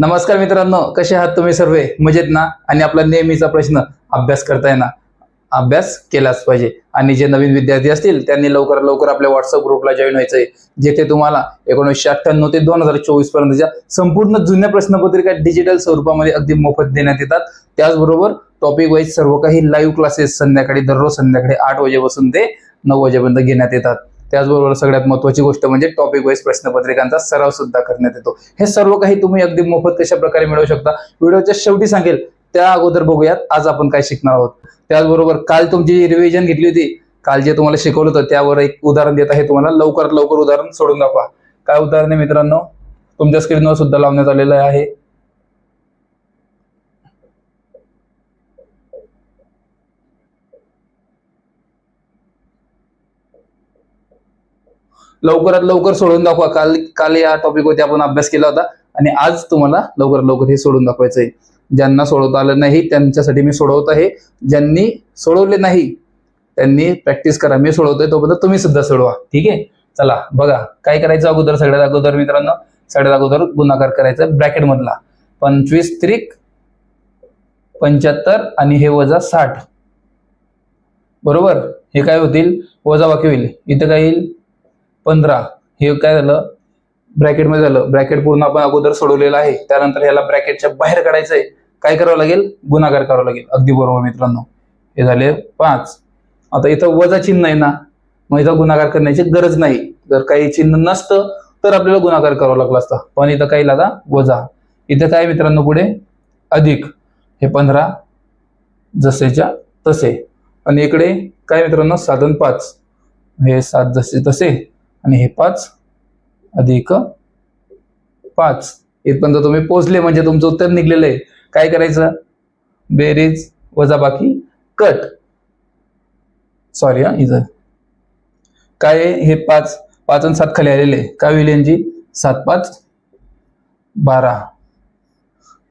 नमस्कार मित्रांनो कसे आहात तुम्ही सर्व? मजेत ना? आणि आपला नेहमीचा प्रश्न अभ्यास करताय ना? अभ्यास केलाच पाहिजे. आणि जे नवीन विद्यार्थी असतील त्यांनी लवकर लवकर आपल्या व्हॉट्सअप ग्रुपला जॉईन व्हायचंय जेथे तुम्हाला एकोणीसशे अठ्ठ्याण्णव ते दोन हजार चोवीस पर्यंतच्या संपूर्ण जुन्या प्रश्नपत्रिका डिजिटल स्वरूपामध्ये अगदी मोफत देण्यात येतात. त्याचबरोबर टॉपिक वाईज सर्व काही लाईव्ह क्लासेस संध्याकाळी दररोज संध्याकाळी आठ वाजेपासून ते नऊ वाजेपर्यंत घेण्यात येतात. त्याचबरोबर सगळ्यात महत्वाची गोष्ट म्हणजे टॉपिक वाईज प्रश्नपत्रिकांचा सराव सुद्धा करण्यात येतो. हे सर्व काही तुम्ही अगदी मोफत कशा प्रकारे मिळवू शकता व्हिडिओच्या शेवटी सांगेल त्या अगोदर बघूयात आज आपण काय शिकणार आहोत. त्याचबरोबर काल तुमची रिव्हिजन घेतली होती काल जे तुम्हाला शिकवलं होतं त्यावर एक उदाहरण देत आहे तुम्हाला लवकरात लवकर उदाहरण सोडून दाखवा. काय उदाहरण आहे मित्रांनो? तुमच्या स्क्रीनवर सुद्धा लावण्यात आलेलं आहे. लवकरात लवकर सोडून दाखवा. काल काल या टॉपिकवरती आपण अभ्यास केला होता. आणि आज तुम्हाला लवकरात लवकर हे सोडून दाखवायचं आहे. ज्यांना सोडवता आलं नाही त्यांच्यासाठी मी सोडवत आहे. ज्यांनी सोडवले नाही त्यांनी प्रॅक्टिस करा. मी सोडवतोय तोपर्यंत तुम्ही सुद्धा सोडवा. ठीक आहे? चला बघा काय करायचं अगोदर? सगळ्यात अगोदर मित्रांनो सगळ्यात अगोदर गुणाकार करायचा ब्रॅकेट मधला. पंचवीस त्रिक पंच्याहत्तर आणि हे वजा साठ. बरोबर? हे काय होतील? वजा बाकी होईल. इथं काय येईल? पंधरा. हे काय झालं? ब्रॅकेटमध्ये झालं. ब्रॅकेट पूर्ण आपण अगोदर सोडवलेलं आहे. त्यानंतर ह्याला ब्रॅकेटच्या बाहेर काढायचंय. काय करावं लागेल? गुणाकार करावा लागेल. अगदी बरोबर मित्रांनो. हे झाले पाच. आता इथं वजा चिन्ह आहे ना? मग इथं गुणाकार करण्याची गरज नाही. जर काही चिन्ह नसतं तर आपल्याला गुणाकार करावा लागला असता. पण इथं काही लागा वजा. इथं काय मित्रांनो पुढे? अधिक. हे पंधरा. जसेच्या तसे. आणि इकडे काय मित्रांनो? साधन पाच. हे सात जसे तसे. आणि हे पाच अधिक पाच. इथपर्यंत तुम्ही पोहोचले म्हणजे तुमचं उत्तर निघलेलं आहे. काय करायचं? बेरीज वजा बाकी. कट. सॉरी हा इथं. काय हे पाच. पाच आणि सात खाली आलेले. काय होईल यांची? सात पाच बारा.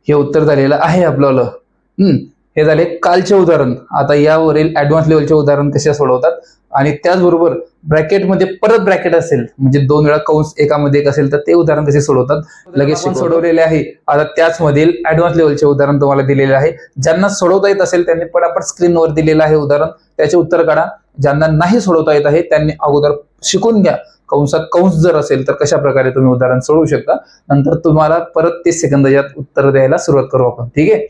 हे उत्तर झालेलं आहे आपल्याला. हम्म. हे झाले कालचे उदाहरण. आता यावरील ऍडव्हान्स लेवलचे उदाहरण कसे सोडवतात? आणि त्याचबरोबर ब्रॅकेटमध्ये परत ब्रॅकेट असेल म्हणजे दोन वेळा कंस एकामध्ये एक असेल तर ते उदाहरण कसे सोडवतात? लगेच सोडवलेले आहे. आता त्याच मधील ऍडव्हान्स लेवलचे उदाहरण तुम्हाला दिलेले आहे. ज्यांना सोडवता येत असेल त्यांनी पटापट स्क्रीनवर दिलेलं आहे उदाहरण. त्याचे उत्तर काढा. ज्यांना नाही सोडवता येत आहे त्यांनी अगोदर शिकून घ्या. कंसात कंस जर असेल तर कशा प्रकारे तुम्ही उदाहरण सोडवू शकता? नंतर तुम्हाला परत तीस सेकंद यात उत्तर द्यायला सुरुवात करू आपण. ठीक आहे?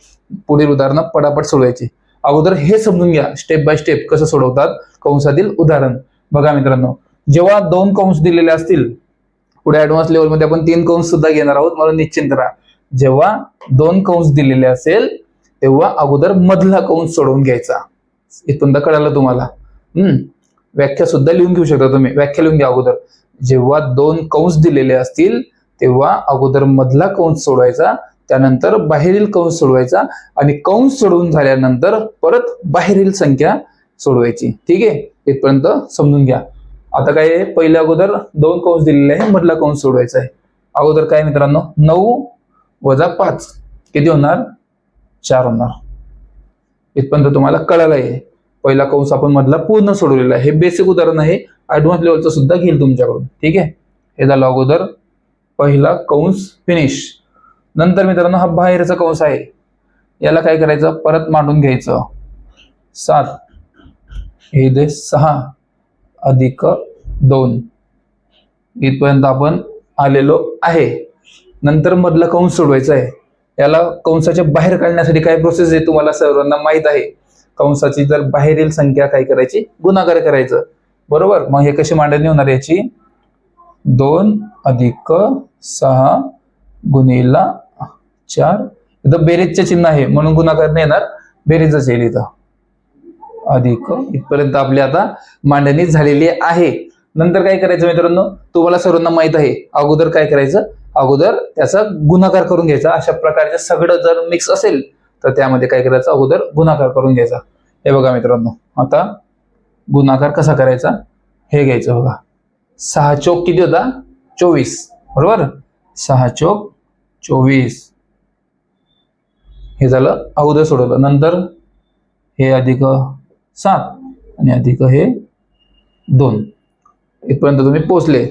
पुढील उदाहरणं पटापट सोडवायची. अगोदर हे समजून घ्या स्टेप बाय स्टेप कसं सोडवतात. कंसातील उदाहरण. बघा मित्रांनो जेव्हा दोन कंस दिलेले असतील पुढे ऍडव्हान्स लेवलमध्ये आपण तीन कंस सुद्धा घेणार आहोत मला निश्चिंत राहा. जेव्हा दोन कंस दिलेले असेल तेव्हा अगोदर मधला कंस सोडवून घ्यायचा. इथपर्यंत कळालं तुम्हाला. हम्म व्याख्या सुद्धा लिहून घेऊ शकता तुम्ही. व्याख्या लिहून घ्या अगोदर. जेव्हा दोन कंस दिलेले असतील तेव्हा अगोदर मधला कंस सोडवायचा. त्यानंतर बाहेरील कंस सोडवायचा आणि कंस सोडवून झाल्यानंतर परत बाहेरील संख्या सोडवायची. ठीक आहे? इथपर्यंत समजून घ्या. आता काय आहे? पहिल्या अगोदर दोन कंस दिलेले आहे मधला कंस सोडवायचा आहे. अगोदर काय मित्रांनो? नऊ वजा पाच. किती होणार? चार होणार. इथपर्यंत तुम्हाला कळालं आहे पहिला कंस आपण मधला पूर्ण सोडवलेला आहे. हे बेसिक उदाहरण आहे. ऍडव्हान्स लेवलचं सुद्धा घेईल तुमच्याकडून. ठीक आहे? हे झालं अगोदर पहिला कंस फिनिश नंतर मित्रांनो हा बाहेरचा कंस आहे. याला काय करायचं? परत मांडून घ्यायचं. सात. हे दे सहा अधिक दोन. इथपर्यंत आपण आलेलो आहे. नंतर मधला कंस सोडवायचा आहे. याला कंसाच्या बाहेर काढण्यासाठी काय प्रोसेस आहे तुम्हाला सर्वांना माहीत आहे. कंसाची जर बाहेरील संख्या काय करायची? गुणाकार करायचं. बरोबर? मग हे कशी मांडणी होणार याची? दोन अधिक सहा गुणिला चार. इथं बेरीजचे चिन्ह आहे म्हणून गुणाकार नाही येणार. बेरीजच येईल इथं. अधिक. इथपर्यंत आपली आता मांडणी झालेली आहे. नंतर काय करायचं मित्रांनो? तुम्हाला सर्वांना माहीत आहे अगोदर काय करायचं? अगोदर त्याचा गुणाकार करून घ्यायचा. अशा प्रकारचे सगळं जर मिक्स असेल तर त्यामध्ये काय करायचं? अगोदर गुणाकार करून घ्यायचा. हे बघा मित्रांनो आता गुणाकार कसा करायचा? हे घ्यायचं बघा. सहा चोक किती होता? चोवीस. बरोबर? सहा चोक चोवीस. हे झालं अगोदर सोडवलं. नंतर हे अधिक सात आणि अधिक हे दोन. इथपर्यंत तुम्ही पोचले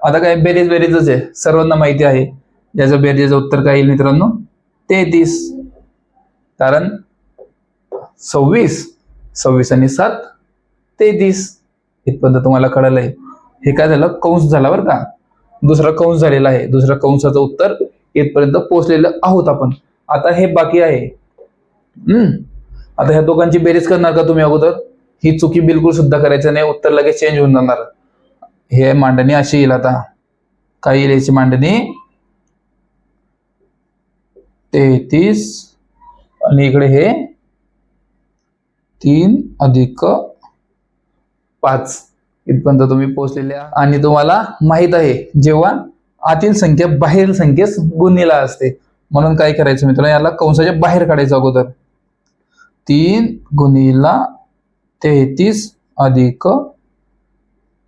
आता काय बेरीज बेरीजच आहे. सर्वांना माहिती आहे. याचं बेरीजचं उत्तर काय येईल मित्रांनो? तेहतीस. कारण सव्वीस. सव्वीस आणि सात तेहतीस. इथपर्यंत तुम्हाला कळालंय हे काय झालं? कंस झाला बरं का. दुसरा कंस झालेला आहे. दुसऱ्या कंसाचं उत्तर इथपर्यंत पोहोचलेलं आहोत आपण. आता हे बाकी आहे. हम्म. आता ह्या दोघांची बेरीज करणार का तुम्ही अगोदर? ही चुकी बिलकुल सुद्धा करायचं नाही उत्तर लगेच चेंज होऊन जाणार. हे मांडणी अशी येईल आता. काय येईल याची मांडणी? तेहतीस आणि इकडे हे तीन अधिक पाच. इथपर्यंत तुम्ही पोहोचलेले आणि तुम्हाला माहीत आहे जेव्हा आतील संख्या बाहेरील संख्येस गुन्हेला असते. म्हणून काय करायचं मित्रांनो? याला कंसाच्या बाहेर काढायचं अगोदर. तीन गुणिला तेहतीस अधिक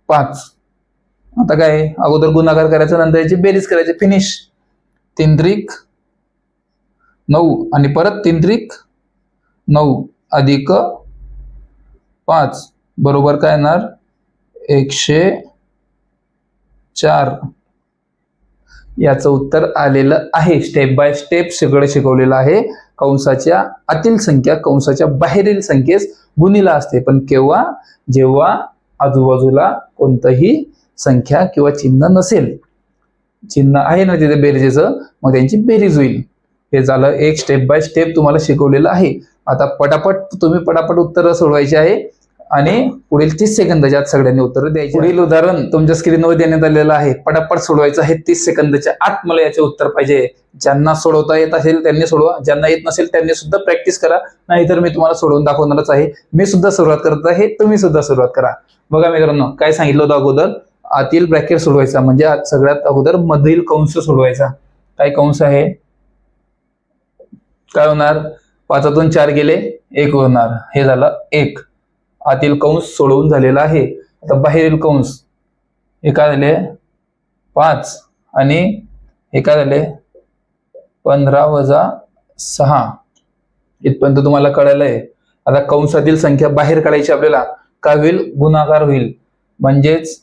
पाच. आता काय? आहे? अगोदर गुणाकार करायचा नंतर याची बेरीज करायची. फिनिश तीन त्रिक नऊ. आणि परत तीन त्रिक नऊ अधिक पाच. बरोबर काय येणार? एकशे चार. याचं उत्तर आलेलं आहे. स्टेप बाय स्टेप सगळं शिकवलेलं आहे. कंसाच्या आतील संख्या कंसाच्या बाहेरील संख्येस गुणीला असते. पण केव्हा? जेव्हा आजूबाजूला कोणतंही संख्या किंवा चिन्ह नसेल. चिन्ह आहे ना तिथे बेरजेचं? मग त्यांची बेरीज होईल. हे झालं एक. स्टेप बाय स्टेप तुम्हाला शिकवलेलं आहे. आता पटापट तुम्ही पटापट उत्तर सोडवायची आहे. आणि पुढील तीस सेकंदाच्या आत सगळ्यांनी उत्तर द्यायची. पुढील उदाहरण तुमच्या स्क्रीनवर देण्यात आलेलं आहे. पटापट सोडवायचं आहे. तीस सेकंदाच्या आत मला याचे उत्तर पाहिजे. ज्यांना सोडवता येत असेल त्यांनी सोडवा. ज्यांना येत नसेल त्यांनी सुद्धा प्रॅक्टिस करा. नाहीतर मी तुम्हाला सोडवून दाखवणारच आहे. मी सुद्धा सुरुवात करत आहे. तुम्ही सुद्धा सुरुवात करा. बघा मित्रांनो काय सांगितलं होतं अगोदर? आतील ब्रॅकेट सोडवायचा. म्हणजे सगळ्यात अगोदर मधील कंस सोडवायचा. काय कंस आहे? काय होणार? पाचातून चार गेले. एक होणार. हे झालं एक. आतील कंस सोडवून झालेला आहे. आता बाहेरील कंस एका झाले पाच आणि एका झाले पंधरा वजा सहा. इथपर्यंत तुम्हाला कळालं आहे. आता कंसातील संख्या बाहेर काढायची आपल्याला काय होईल? गुणाकार होईल. म्हणजेच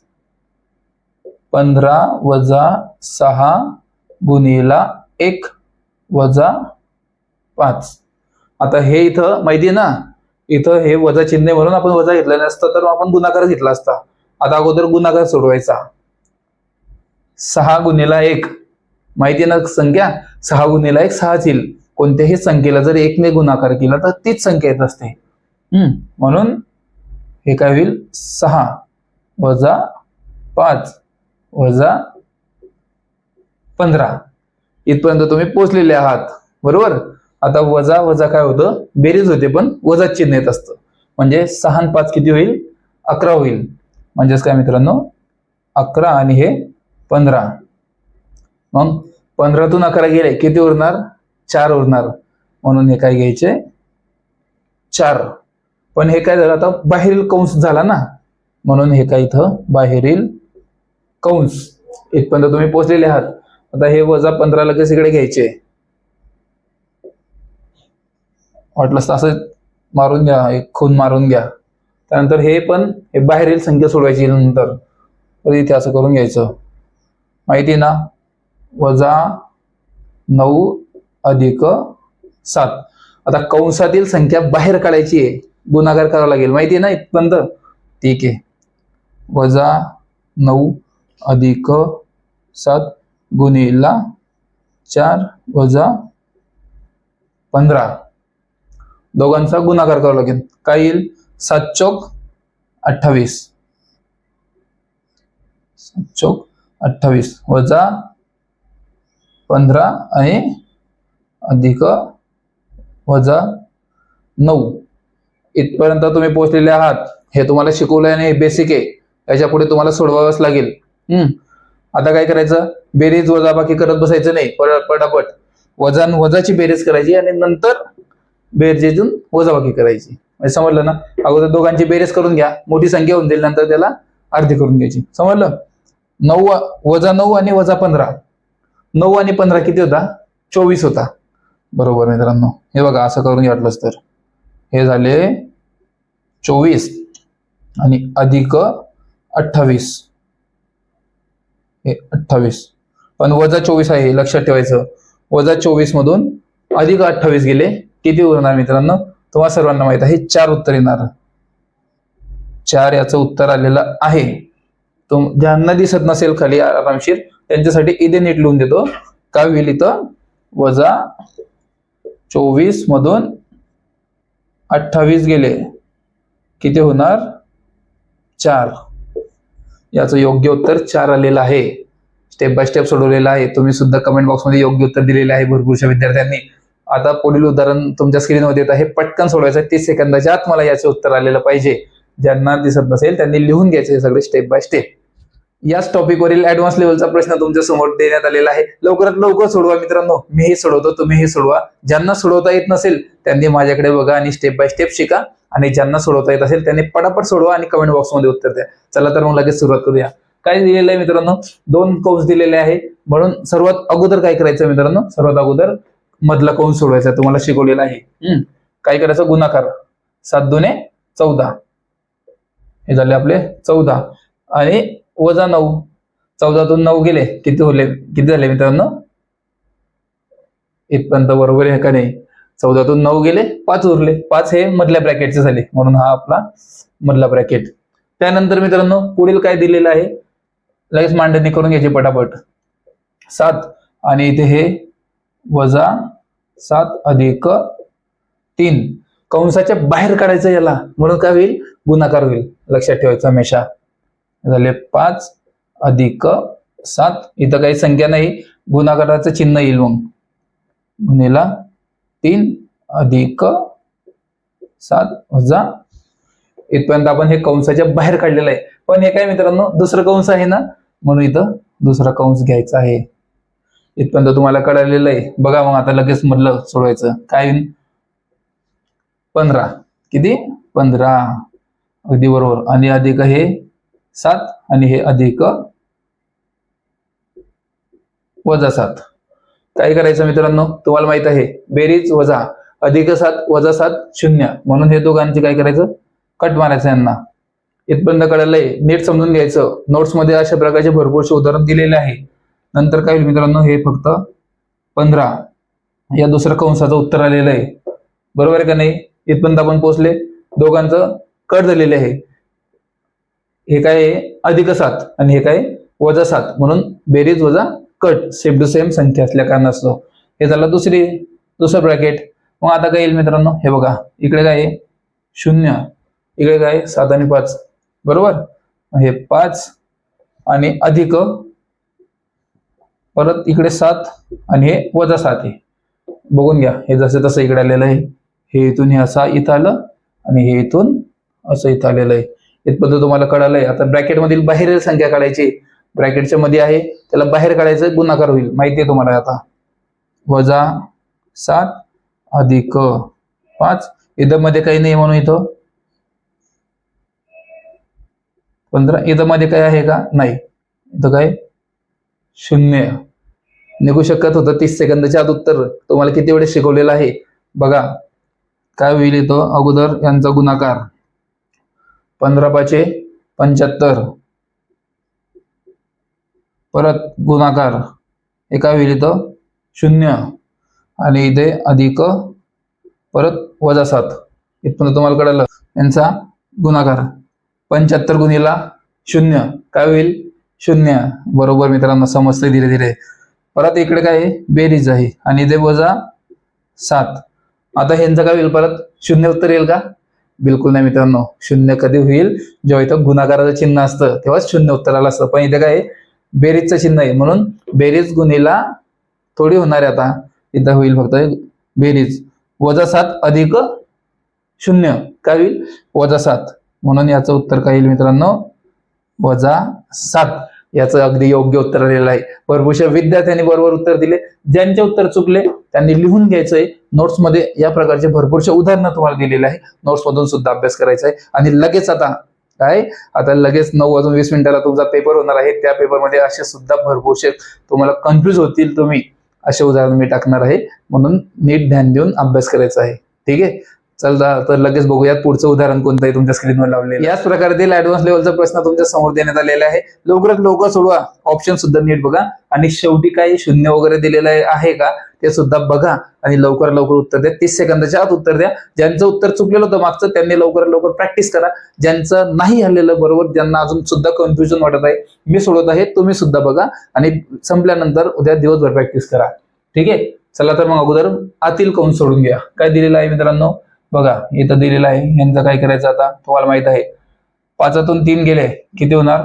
पंधरा वजा सहा गुणिला एक वजा पाच. आता हे इथं माहिती आहे ना? इथं हे वजा चिन्ह म्हणून आपण वजा घेतलं नसतं तर आपण गुणाकार घेतला असता. आता अगोदर गुणाकार सोडवायचा. सहा गुन्हेला एक. माहिती ना संख्या? सहा गुन्हेला एक सहाच येईल. कोणत्याही संख्येला जर एकने गुणाकार केला तर तीच संख्या येत असते. हम्म. म्हणून हे काय होईल? सहा वजा पाच वजा पंधरा. इथपर्यंत तुम्ही पोचलेले आहात. बरोबर? आता वजा वजा काय होतं? बेरीज होते पण वजा चिन्ह येत असतं. म्हणजे सहा आणि पाच किती होईल? अकरा होईल. म्हणजेच काय मित्रांनो? अकरा आणि हे पंधरा. मग पंधरातून अकरा गेले किती उरणार? चार उरणार. म्हणून हे काय घ्यायचे? चार. पण हे काय झालं आता? बाहेरील कंस झाला ना? म्हणून हे काय इथं? बाहेरील कंस. इथपर्यंत तुम्ही पोचलेले आहात. आता हे वजा पंधरा लगेच इकडे घ्यायचे. वाटलंच तर असं मारून घ्या एक खून मारून घ्या. त्यानंतर हे पण हे बाहेरील संख्या सोडवायची नंतर तर इथे असं करून घ्यायचं. माहिती आहे ना? वजा नऊ अधिक सात. आता कंसातील संख्या बाहेर काढायची आहे. गुणाकार करावा लागेल. माहिती आहे ना इथपर्यंत? ठीक आहे. वजा नऊ अधिक सात गुणिला चार वजा पंधरा. दोघांचा गुणाकार करावा लागेल. काय येईल? सात चौक अठ्ठावीस. सात चौक अठ्ठावीस. वजा पंधरा आणि अधिक वजा नऊ. इथपर्यंत तुम्ही पोहोचलेले आहात. हे तुम्हाला शिकवलंय आणि बेसिक आहे. याच्यापुढे तुम्हाला सोडवावंच लागेल. हम्म. आता काय करायचं? बेरीज वजाबाकी करत बसायचं नाही. पटापट. वजा वजाची बेरीज करायची आणि नंतर बेरजेतून वजाबाकी करायची. म्हणजे समजलं ना? अगोदर दोघांची बेरीज करून घ्या. मोठी संख्या होऊन जाईल नंतर त्याला अर्धी करून घ्यायची. समजलं? नऊ वजा नऊ आणि वजा पंधरा. नऊ आणि पंधरा किती होता? चोवीस होता. बरोबर मित्रांनो. हे बघा असं करून वाटलंच तर. हे झाले चोवीस आणि अधिक अठ्ठावीस. हे अठ्ठावीस. पण वजा चोवीस आहे लक्षात ठेवायचं. वजा चोवीस मधून अधिक अठ्ठावीस गेले किती होणार मित्रांनो? तुम्हाला सर्वांना माहीत आहे चार उत्तर येणार. चार याचं उत्तर आलेलं आहे. तुम ज्यांना दिसत नसेल खाली आरामशीर त्यांच्यासाठी इथे नीट लिहून देतो. काय होईल इथं? वजा चोवीस मधून अठ्ठावीस गेले. किती होणार? चार. याचं योग्य उत्तर चार आलेलं आहे. स्टेप बाय स्टेप सोडवलेलं आहे. तुम्ही सुद्धा कमेंट बॉक्समध्ये योग्य उत्तर दिलेले आहे भरपूरशा विद्यार्थ्यांनी. आता पुढील उदाहरण तुमच्या स्क्रीनवर येत आहे. पटकन सोडवायचं आहे. तीस सेकंदाच्या आत मला याचे उत्तर आलेलं पाहिजे. ज्यांना दिसत नसेल त्यांनी लिहून घ्यायचे हे सगळे स्टेप बाय स्टेप याच टॉपिकवरील ऍडव्हान्स लेवलचा प्रश्न तुमच्यासमोर देण्यात आलेला आहे. लवकरात लवकर सोडवा मित्रांनो. मीही सोडवतो तुम्ही हे सोडवा. ज्यांना सोडवता येत नसेल त्यांनी माझ्याकडे बघा आणि स्टेप बाय स्टेप शिका. आणि ज्यांना सोडवता येत असेल त्यांनी पटापट सोडवा आणि कमेंट बॉक्समध्ये उत्तर द्या. चला तर मग लगेच सुरुवात करूया. काय दिलेलं आहे मित्रांनो? दोन कोर्स दिलेले आहे. म्हणून सर्वात अगोदर काय करायचं मित्रांनो? सर्वात अगोदर मधला कौंस सोडवायचा तुम्हाला शिकवलेला आहे. काय करायचं? गुणाकार. सात दुने चौदा. हे झाले आपले चौदा. आणि वजा नऊ. चौदातून नऊ गेले. किती होले? किती झाले मित्रांनो? इथपर्यंत बरोबर आहे का नाही? चौदातून नऊ गेले पाच उरले. पाच हे मधल्या ब्रॅकेटचे झाले. म्हणून हा आपला मधला ब्रॅकेट त्यानंतर मित्रांनो पुढील काय दिलेलं आहे? लगेच मांडणी करून घ्यायची पटापट. सात. आणि इथे हे वजा सात अधिक तीन. कंसाच्या बाहेर काढायचं याला. म्हणून काय होईल? गुणाकार होईल. लक्षात ठेवायचं हमेशा. झाले पाच अधिक सात. इथं काही संख्या नाही. गुणाकाराचं चिन्ह येईल मग. गुन्हेला तीन अधिक सात वजा इथपर्यंत आपण हे कंसाच्या बाहेर काढलेलं आहे. पण हे काय मित्रांनो? दुसरं कंस आहे ना? म्हणून इथं दुसरा कंस घ्यायचा आहे. इथपर्यंत तुम्हाला कळालेलं आहे. बघा मग आता लगेच मधलं सोडवायचं. काय पंधरा. किती? पंधरा. अगदी बरोबर. आणि अधिक हे सात आणि हे अधिक वजा सात. काय करायचं मित्रांनो? तुम्हाला माहीत आहे. बेरीज वजा अधिक सात वजा सात शून्य. म्हणून हे दोघांचे काय करायचं? कट मारायचं यांना. इथपर्यंत कळालंय. नीट समजून घ्यायचं. नोट्समध्ये अशा प्रकारचे भरपूरसे उदाहरण दिलेले आहे. नंतर काय होईल मित्रांनो हे फक्त पंधरा. या दुसऱ्या कंसाचं उत्तर आलेलं आहे. बरोबर आहे का नाही? इथपर्यंत आपण पोहोचले. दोघांचं कट झालेले आहे. हे काय आहे? अधिक सात आणि हे काय? वजा सात. म्हणून बेरीज वजा कट. सेम टू सेम संख्या असल्या कारणास्तव. हे झालं दुसरी दुसरं ब्रॅकेट मग आता काय येईल मित्रांनो? हे बघा. इकडे काय आहे? शून्य. इकडे काय आहे? सात आणि पाच. बरोबर? हे पाच आणि अधिक परत इकडे सात आणि हे वजा सात आहे. बघून घ्या हे जसं तसं इकडे आलेलं आहे हे इथून हे असा इथं आलं आणि हे इथून असं इथं आलेलं आहे. इथपर्यंत तुम्हाला कळालंय. आता ब्रॅकेटमधील बाहेरील बाहेर संख्या काढायची. ब्रॅकेटच्या मध्ये आहे त्याला बाहेर काढायचं गुणाकार होईल. माहिती आहे तुम्हाला आता. वजा सात अधिक पाच. इथं मध्ये काही नाही म्हणून इथं. पंधरा. इथं मध्ये काय आहे का? नाही. इथं काय? शून्य. निघू शकत होतं. तीस सेकंदाच्या आत उत्तर. तुम्हाला किती वेळेस शिकवलेलं आहे? बघा. काय होईल येतो अगोदर यांचा गुणाकार. पंधरा पाचे पंच्याहत्तर. परत गुणाकार. हे काय होईल इथं? शून्य. आणि इथे अधिक परत वजा सात. इथपर्यंत तुम्हाला कळलं. यांचा गुणाकार. पंच्याहत्तर गुणीला शून्य. काय होईल? शून्य. बरोबर मित्रांनो समजतंय धीरे धीरे. परत इकडे काय आहे? बेरीज आहे. आणि इथे वजा सात. आता ह्यांचं काय होईल परत? शून्य उत्तर येईल का? बिलकुल नाही मित्रांनो. शून्य कधी होईल? जेव्हा इथं गुणाकाराचं चिन्ह असतं तेव्हाच शून्य उत्तराला असतं. पण इथे काय आहे? बेरीजचं चिन्ह आहे. म्हणून बेरीज गुन्हेला थोडी होणार आहे आता. इथं होईल फक्त बेरीज. वजा सात अधिक शून्य. काय होईल? वजा सात. म्हणून याचं उत्तर काय येईल मित्रांनो? वजा सात. याचं अगदी योग्य उत्तर आलेलं आहे. भरपूरशा विद्यार्थ्यांनी बरोबर उत्तर दिले. ज्यांचे उत्तर चुकले त्यांनी लिहून घ्यायचंय. नोट्समध्ये या प्रकारचे भरपूरशे उदाहरणं तुम्हाला दिलेले आहे. नोट्स मधून सुद्धा अभ्यास करायचा आहे आणि लगेच आता काय? आता लगेच नऊ वाजून वीस मिनिटाला तुमचा पेपर होणार आहे. त्या पेपरमध्ये असे सुद्धा भरपूरशे तुम्हाला कन्फ्युज होतील तुम्ही. असे उदाहरण मी टाकणार आहे. म्हणून नीट ध्यान देऊन अभ्यास करायचा आहे. ठीक आहे? चला तर लगेच बघूयात पुढचं उदाहरण कोणतं आहे तुमच्या स्क्रीनवर लावलेलं. याच प्रकारातील ऍडव्हान्स लेवलचा प्रश्न तुमच्यासमोर देण्यात आलेला आहे. लवकरात लवकर सोडवा. ऑप्शन सुद्धा नीट बघा. आणि शेवटी काही शून्य वगैरे दिलेलं आहे- का? ते सुद्धा बघा. आणि लवकर लवकर उत्तर द्या. तीस सेकंदाच्या आत उत्तर द्या. ज्यांचं उत्तर चुकलेलं होतं मागचं त्यांनी लवकर लवकर प्रॅक्टिस करा. ज्यांचं नाही आलेलं बरोबर ज्यांना अजून सुद्धा कन्फ्युजन वाटत आहे मी सोडवत आहे तुम्ही सुद्धा बघा. आणि संपल्यानंतर उद्या दिवसभर प्रॅक्टिस करा. ठीक आहे? चला तर मग अगोदर आतील कौन सोडून घ्या. काय दिलेलं आहे मित्रांनो? बघा इथं दिलेलं आहे. यांचं काय करायचं आता? तुम्हाला माहीत आहे. पाचातून तीन गेले. किती होणार?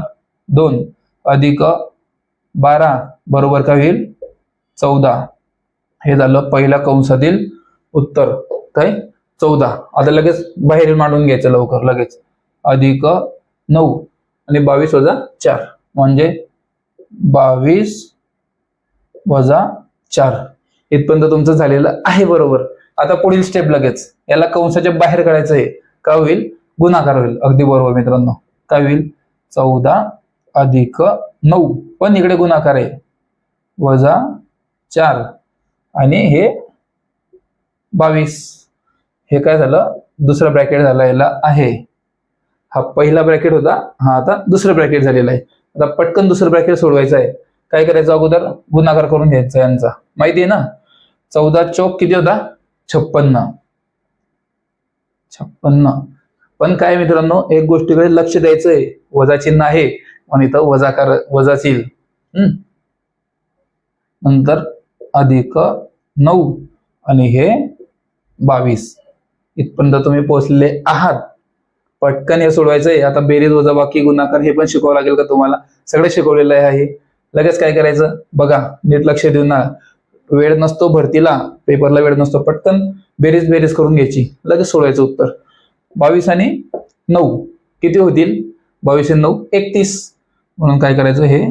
दोन. अधिक बारा बरोबर काय होईल? चौदा. हे झालं पहिल्या कंसातील उत्तर. काय? चौदा. आता लगेच बाहेर मांडून घ्यायचं लवकर लगेच. अधिक नऊ आणि बावीस वजा चार. म्हणजे बावीस वजा चार. इथपर्यंत तुमचं झालेलं आहे बरोबर. आता पुढील स्टेप लगेच. याला कंसाच्या बाहेर काढायचं आहे. का होईल? गुणाकार होईल. अगदी बरोबर मित्रांनो. काय होईल? चौदा अधिक नऊ. पण इकडे गुणाकार आहे. वजा चार. आणि हे बावीस. हे काय झालं? दुसरं ब्रॅकेट झाला याला आहे. हा पहिला ब्रॅकेट होता. हा आता दुसरं ब्रॅकेट झालेला आहे. आता पटकन दुसरं ब्रॅकेट सोडवायचं आहे. काय करायचं अगोदर? गुणाकार करून घ्यायचा यांचा. माहिती आहे ना? चौदा चौक किती होता? छप्पन्न. छप्पन्न. पण काय मित्रांनो एक गोष्टीकडे लक्ष द्यायचंय. वजा चिन्ह आहे. पण इथं वजाकार कर येईल हम्म. नंतर अधिक नऊ आणि हे बावीस. इथपर्यंत तुम्ही पोहोचलेले आहात. पटकन हे सोडवायचंय. आता बेरीज वजा बाकी गुणाकार हे पण शिकवावं लागेल का तुम्हाला? सगळं शिकवलेलं आहे. लगेच काय करायचं? बघा नीट लक्ष देऊन ना. वेळ नसतो भरतीला पेपरला वेळ नसतो पटकन बेरीज बेरीज करून घ्यायची. लगेच सोडवायचं उत्तर. बावीस आणि नऊ. किती होतील? बावीस आणि नऊ एकतीस. म्हणून काय करायचं हे?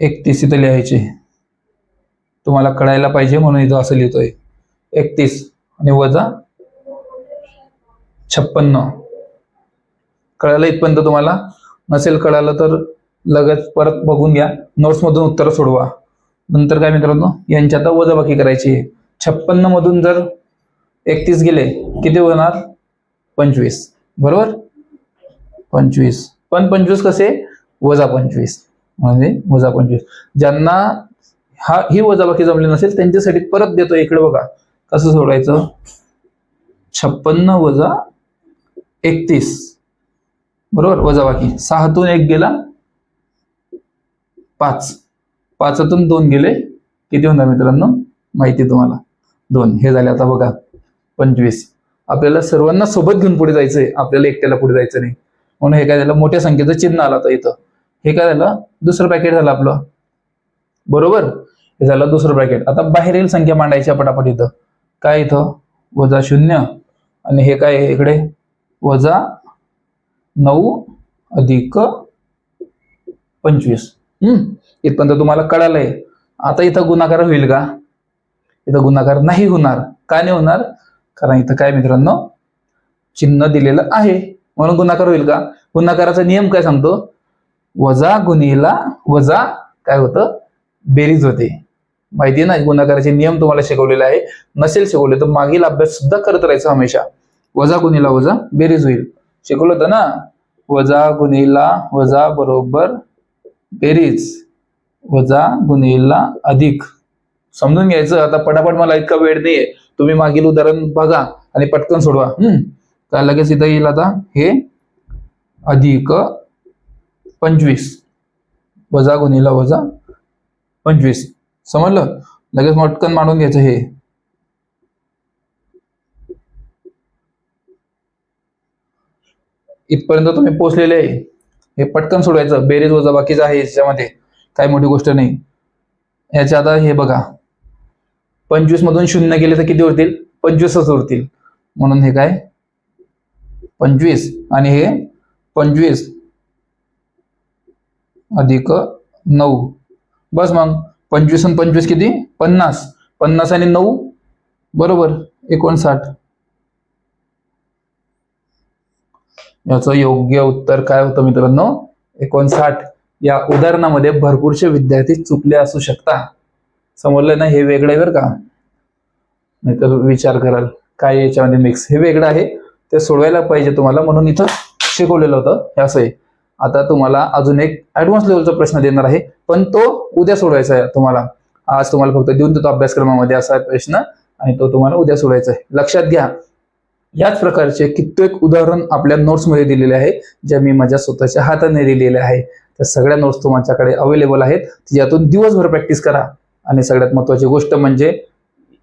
एकतीस इथं लिहायचे. तुम्हाला कळायला पाहिजे म्हणून इथं असं लिहितोय. एकतीस आणि वजा छप्पन्न. कळालं इथपर्यंत तुम्हाला? नसेल कळालं तर लगेच परत बघून घ्या. नोट्समधून उत्तर सोडवा. नंतर काय मित्रांनो यांची आता वजाबाकी करायची आहे. छप्पन्न मधून जर एकतीस गेले किती होणार? पंचवीस. बरोबर? पंचवीस. पण पंचवीस कसे? वजा पंचवीस. म्हणजे वजा पंचवीस. ज्यांना हा ही वजाबाकी जमली नसेल त्यांच्यासाठी परत देतो इकडे बघा. कसं सोडायचं छप्पन्न वजा एकतीस. बरोबर? वजाबाकी. सहातून एक गेला पाच. पाचातून दोन गेले. किती होणार मित्रांनो? माहिती आहे तुम्हाला. दोन. हे झाले आता बघा. पंचवीस. आपल्याला सर्वांना सोबत घेऊन पुढे जायचंय. आपल्याला एकट्याला पुढे जायचं नाही. म्हणून हे काय झालं? मोठ्या संख्येचं चिन्ह आलं होतं इथं. हे काय झालं? दुसरं पॅकेट झालं आपलं. बरोबर? हे झालं दुसरं पॅकेट आता बाहेरील संख्या मांडायची पटापट इथं. काय इथं? वजा शून्य. आणि हे काय आहे इकडे? वजा नऊ अधिक पंचवीस. हम्म. इथपर्यंत तुम्हाला कळालंय. आता इथं गुणाकार होईल का? इथं गुणाकार नाही होणार. का नाही होणार? कारण इथं काय मित्रांनो? चिन्ह दिलेलं आहे. म्हणून गुणाकार होईल का? गुणाकाराचा नियम काय सांगतो? वजा गुन्हेला वजा काय होतं? बेरीज होते. माहिती ना गुणाकाराचे नियम तुम्हाला शिकवलेले आहे. नसेल शिकवले तर मागील अभ्यास सुद्धा करत राहायचा हमेशा. वजा गुणीला वजा बेरीज होईल. शिकवलं होतं ना? वजा गुन्हेला वजा बरोबर बेरीज. वजा गुणिला अधिक. समजून घ्यायचं आता पटापट मला इतका वेळ नाहीये. तुम्ही मागील उदाहरण बघा आणि पटकन सोडवा. हम्म. काय लगेच इथं येईल आता? हे अधिक पंचवीस. वजा गुणिला वजा पंचवीस. समजलं? लगेच मटकन मांडून घ्यायचं हे. इथपर्यंत तुम्ही पोहोचलेले आहे. हे पटकन सोडवायचं. बेरीज वजा बाकीचं आहे याच्यामध्ये. काही मोठी गोष्ट नाही. याच्या आता हे बघा. पंचवीस मधून शून्य गेले तर किती उरतील? पंचवीसच उरतील. म्हणून हे काय? पंचवीस. आणि हे पंचवीस. अधिक नऊ. बस मग. पंचवीस आणि पंचवीस किती? पन्नास. पन्नास आणि नऊ. बरोबर. एकोणसाठ. याचं योग्य उत्तर काय होतं मित्रांनो? एकोणसाठ. या उदाहरणामध्ये भरपूरसे विद्यार्थी चुकले असू शकता. समजलं ना? हे वेगळं आहे बरं का? नाहीतर विचार कराल काय याच्यामध्ये मिक्स हे वेगळं आहे. ते सोडवायला पाहिजे तुम्हाला म्हणून इथं शिकवलेलं होतं. हे असं आहे. आता तुम्हाला अजून एक ऍडव्हान्स लेवलचा प्रश्न देणार आहे. पण तो उद्या सोडवायचा आहे तुम्हाला. आज तुम्हाला फक्त देऊन देतो अभ्यासक्रमामध्ये असा प्रश्न आणि तो तुम्हाला उद्या सोडवायचा आहे. लक्षात घ्या. याच प्रकारचे कित्येक उदाहरण आपल्या नोट्समध्ये दिलेले आहे ज्या मी माझ्या स्वतःच्या हाताने लिहिलेले आहे. त्या सगळ्या नोट्स तुमच्याकडे अवेलेबल आहेत. ज्यातून दिवसभर प्रॅक्टिस करा. आणि सगळ्यात महत्वाची गोष्ट म्हणजे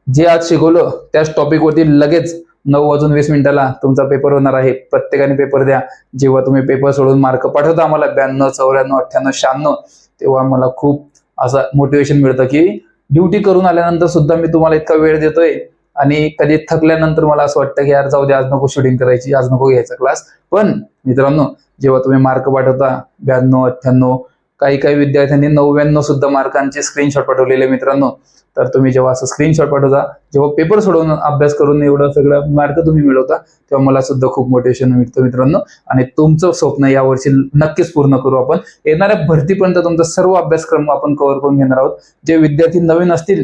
जे आज शिकवलं त्याच टॉपिकवरती लगेच नऊ वाजून वीस मिनिटाला तुमचा पेपर होणार आहे. प्रत्येकाने पेपर द्या. जेव्हा तुम्ही पेपर सोडून मार्क पाठवता आम्हाला ब्याण्णव चौऱ्याण्णव अठ्ठ्याण्णव शहाण्णव तेव्हा मला खूप असं मोटिवेशन मिळतं की ड्युटी करून आल्यानंतर सुद्धा मी तुम्हाला इतका वेळ देतोय. आणि कधी थकल्यानंतर मला असं वाटतं की यार जाऊ दे आज नको शूटिंग करायची आज नको घ्यायचा क्लास पण मित्रांनो जेव्हा तुम्ही मार्क पाठवता ब्याण्णव अठ्ठ्याण्णव काही काही विद्यार्थ्यांनी नव्याण्णव सुद्धा मार्कांचे स्क्रीनशॉट पाठवलेले मित्रांनो. तर तुम्ही जेव्हा असं स्क्रीनशॉट पाठवता जेव्हा पेपर सोडवून अभ्यास करून एवढं सगळं मार्क तुम्ही मिळवता तेव्हा मला सुद्धा खूप मोटिवेशन मिळतं मित्रांनो. आणि तुमचं स्वप्न यावर्षी नक्कीच पूर्ण करू आपण. येणाऱ्या भरतीपर्यंत तुमचा सर्व अभ्यासक्रम आपण कव्हर करून घेणार आहोत. जे विद्यार्थी नवीन असतील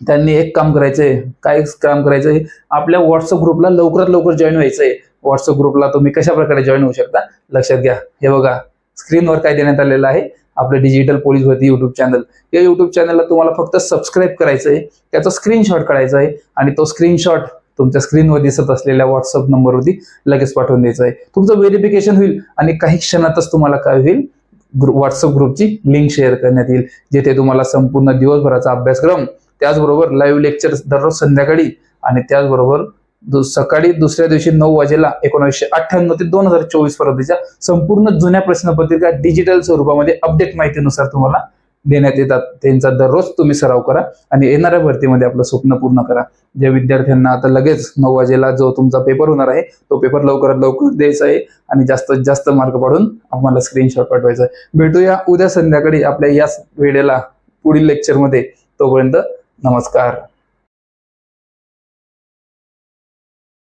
त्यांनी एक काम करायचंय काय काम करायचंय? आपल्या व्हॉट्सअप ग्रुपला लवकरात लवकर जॉईन व्हायचंय. व्हॉट्सअप ग्रुपला तुम्ही कशा प्रकारे जॉईन होऊ शकता? लक्षात घ्या. हे बघा स्क्रीनवर काय देण्यात आलेलं आहे? आपलं डिजिटल पोलीस भरती युट्यूब चॅनल या युट्यूब चॅनलला तुम्हाला फक्त सबस्क्राईब करायचं आहे त्याचा स्क्रीनशॉट काढायचा आहे आणि तो स्क्रीनशॉट तुमच्या स्क्रीनवर दिसत असलेल्या व्हॉट्सअप नंबरवरती लगेच पाठवून द्यायचं आहे तुमचं व्हेरिफिकेशन होईल आणि काही क्षणातच तुम्हाला काय होईल? व्हॉट्सअप ग्रुपची लिंक शेअर करण्यात येईल जिथे तुम्हाला संपूर्ण दिवसभराचा अभ्यासक्रम त्याचबरोबर लाईव्ह लेक्चर दररोज संध्याकाळी आणि त्याचबरोबर दु- सकाळी दुसऱ्या दिवशी नऊ वाजेला एकोणीसशे अठ्ठ्याण्णव ते दोन हजार चोवीस पर्यंतच्या संपूर्ण जुन्या प्रश्नपत्रिका डिजिटल स्वरूपामध्ये अपडेट माहितीनुसार तुम्हाला देण्यात येतात. त्यांचा दररोज तुम्ही सराव करा आणि येणाऱ्या भरतीमध्ये आपलं स्वप्न पूर्ण करा. ज्या विद्यार्थ्यांना आता लगेच नऊ वाजेला जो तुमचा पेपर होणार आहे तो पेपर लवकरात लवकर द्यायचा आहे आणि जास्तीत जास्त मार्क पाडून आम्हाला स्क्रीनशॉट पाठवायचा आहे. भेटूया उद्या संध्याकाळी आपल्या याच वेळेला पुढील लेक्चरमध्ये तोपर्यंत नमस्कार.